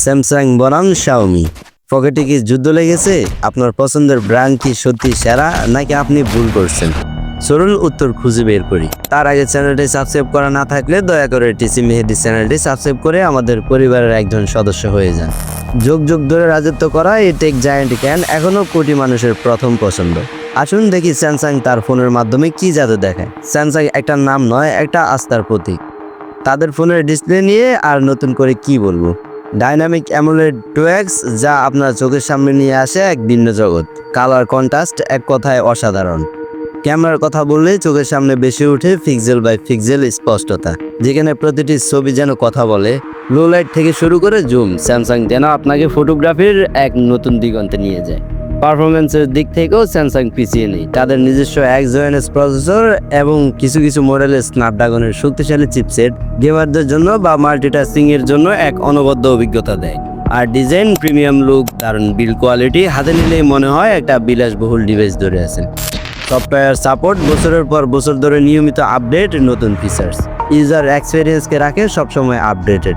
Samsung বনাম Xiaomi পকেটে কি যুদ্ধ লেগেছে? আপনার পছন্দের ব্র্যান্ড কি সত্যি সেরা, নাকি আপনি ভুল করছেন? সরল উত্তর খুঁজে বের করি। তার আগে চ্যানেলটি সাবস্ক্রাইব করা না থাকলে দয়া করে টিসি মেহেদি চ্যানেলটি সাবস্ক্রাইব করে আমাদের পরিবারের একজন সদস্য হয়ে যান। যুগ যুগ ধরে রাজত্ব করা এই টেক জায়ান্ট ক্যান এখনও কোটি মানুষের প্রথম পছন্দ। আসুন দেখি স্যামসাং তার ফোনের মাধ্যমে কি জাদু দেখায়। স্যামসাং একটা নাম নয়, একটা আস্থার প্রতীক। তাদের ফোনের ডিসপ্লে নিয়ে আর নতুন করে কি বলব? ডাইনামিক অ্যামোলেড টুয়েক্স যা আপনার চোখের সামনে নিয়ে আসে এক ভিন্ন জগৎ। কালার কন্ট্রাস্ট এক কথায় অসাধারণ। ক্যামেরার কথা বললে চোখের সামনে বেশি উঠে ফিক্সেল বাই ফিক্সেল স্পষ্টতা। যেখানে প্রতিটি ছবি যেন কথা বলে। লো লাইট থেকে শুরু করে জুম স্যামসাং যেন আপনাকে ফটোগ্রাফির এক নতুন দিগন্তে নিয়ে যায়। পারফরমেন্সের দিক থেকেও স্যামসাং পিছিয়ে নেই। তাদের নিজস্ব এক এক্সওএনএস প্রসেসর এবং কিছু কিছু মডেলের স্ন্যাপড্রাগনের শক্তিশালী চিপসেট গেমারদের জন্য বা মাল্টিটাস্কিং এর জন্য এক অনবদ্য অভিজ্ঞতা দেয়। আর ডিজাইন প্রিমিয়াম লুক দারুণ বিল কোয়ালিটি হাতে নিলেই মনে হয় একটা বিলাসবহুল ডিভাইস ধরে আছেন। সফটওয়্যার সাপোর্ট বছরের পর বছর ধরে নিয়মিত আপডেট নতুন ফিচার্স ইউজার এক্সপিরিয়েন্সকে রাখে সবসময় আপডেটেড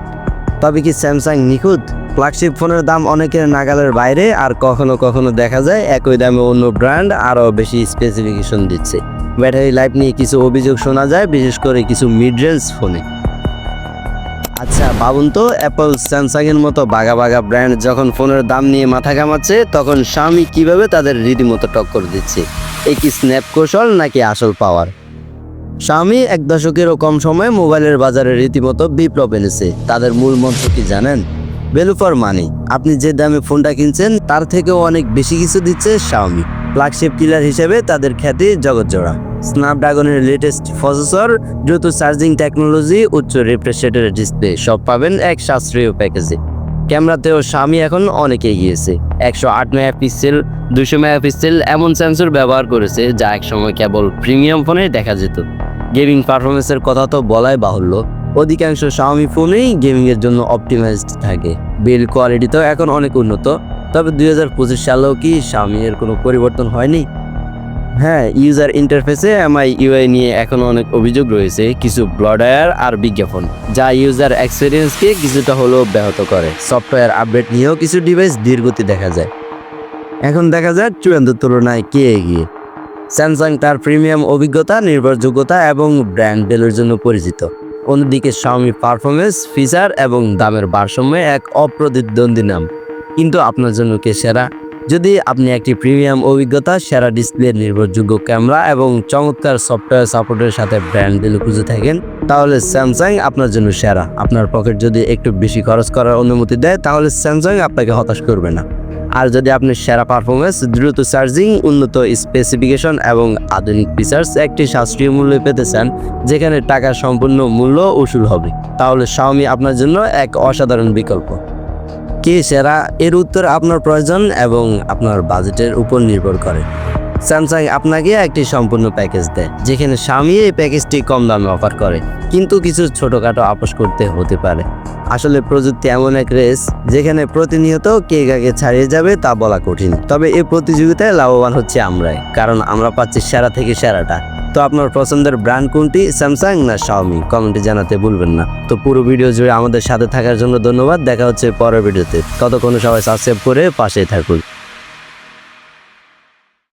তবে কি স্যামসাং নিখুঁত? ফ্ল্যাগশিপ ফোনের দাম অনেকের নাগালের বাইরে আর কখনো কখনো দেখা যায় একই দামে অন্য ব্র্যান্ড আরও বেশি স্পেসিফিকেশন দিচ্ছে। ব্যাটারি লাইফ নিয়ে কিছু অভিযোগ শোনা যায়, বিশেষ করে কিছু মিড রেঞ্জ ফোনে আচ্ছা ভাবুন তো অ্যাপল স্যামসাংয়ের মতো বাগা বাগা ব্র্যান্ড যখন ফোনের দাম নিয়ে মাথা ঘামাচ্ছে, তখন স্বামী কীভাবে তাদের রীতিমতো টক্কর দিচ্ছে? এ কি স্ন্যাপ কৌশল নাকি আসল পাওয়ার স্বামী এক দশকেরও কম সময়ে মোবাইলের বাজারে রীতিমতো বিপ্লব এনেছে। তাদের মূল মন্ত্র কি জানেন? ভ্যালু ফর মানি আপনি যে দামে ফোনটা কিনছেন, তার থেকেও অনেক বেশি কিছু দিচ্ছে শাওমি ফ্ল্যাগশিপ কিলার হিসেবে তাদের খ্যাতি জগৎজোড়া। স্ন্যাপড্রাগনের লেটেস্ট প্রসেসর দ্রুত চার্জিং টেকনোলজি উচ্চ রিফ্রেশ রেটের ডিসপ্লে সব পাবেন এক সাশ্রয়ী প্যাকেজে ক্যামেরাতেও স্বামী এখন অনেক এগিয়েছে একশো আট মেগাপিক্সেল, দুশো মেগাপিক্সেল এমন সেন্সর ব্যবহার করেছে যা একসময় কেবল প্রিমিয়াম ফোনে দেখা যেত। গেমিং পারফরমেন্সের কথা তো বলাই বাহুল্য। অধিকাংশ শাওমি ফোনেই গেমিংয়ের জন্য অপটিমাইজড থাকে। বিল কোয়ালিটিতেও এখন অনেক উন্নত, তবে দুই হাজার পঁচিশ সালেও কি শাওমি এর কোনো পরিবর্তন হয়নি? হ্যাঁ ইউজার ইন্টারফেসে এমআই ইউআই নিয়ে এখন অনেক অভিযোগ রয়েছে, কিছু ব্লডায়ার আর বিজ্ঞাপন, যা ইউজার এক্সপিরিয়েন্সকে কিছুটা হলেও ব্যাহত করে। সফটওয়্যার আপডেট নিয়েও কিছু ডিভাইস ধীরগতি দেখা যায়। এখন দেখা যায় চূড়ান্ত তুলনায় কে এগিয়ে। স্যামসাং তার প্রিমিয়াম অভিজ্ঞতা, নির্ভরযোগ্যতা এবং ব্র্যান্ড ভ্যালুর জন্য পরিচিত। অন্যদিকে শাওমি পারফরমেন্স ফিচার এবং দামের ভারসাম্যে এক অপ্রতিদ্বন্দ্বী নাম। কিন্তু আপনার জন্য কে সেরা? যদি আপনি একটি প্রিমিয়াম অভিজ্ঞতা, সেরা ডিসপ্লে নির্ভরযোগ্য ক্যামেরা এবং চমৎকার সফটওয়্যার সাপোর্টের সাথে ব্র্যান্ড ভ্যালু খুঁজে থাকেন, তাহলে স্যামসাং আপনার জন্য সেরা। আপনার পকেট যদি একটু বেশি খরচ করার অনুমতি দেয়, তাহলে স্যামসাং আপনাকে হতাশ করবে না। আর যদি আপনি সেরা পারফরমেন্স দ্রুত চার্জিং, উন্নত স্পেসিফিকেশন এবং আধুনিক ফিচার্স একটি সাশ্রয়ী মূল্যে পেতে চান, যেখানে টাকার সম্পূর্ণ মূল্য উসুল হবে। তাহলে শাওমি আপনার জন্য এক অসাধারণ বিকল্প। কে সেরা? এর উত্তর আপনার প্রয়োজন এবং আপনার বাজেটের উপর নির্ভর করে। স্যামসাং আপনাকে একটি সম্পূর্ণ প্যাকেজ দেয়, যেখানে স্বামী এই প্যাকেজটি কম দামে অফার করে, কিন্তু কিছু ছোটোখাটো আপোষ করতে হতে পারে। আসলে প্রযুক্তি এমন এক রেস, যেখানে প্রতিনিয়ত কে কাকে ছাড়িয়ে যাবে তা বলা কঠিন। তবে এই প্রতিযোগিতায় লাভবান হচ্ছে আমরাই, কারণ আমরা পাচ্ছি সেরা থেকে সেরাটা। তো আপনার পছন্দের ব্র্যান্ড কোনটি, স্যামসাং না শাওমি কমেন্টে জানাতে ভুলবেন না। তো পুরো ভিডিও জুড়ে আমাদের সাথে থাকার জন্য ধন্যবাদ, দেখা হচ্ছে পরের ভিডিওতে। ততক্ষণ সবাই সাবস্ক্রাইব করে পাশেই থাকুন।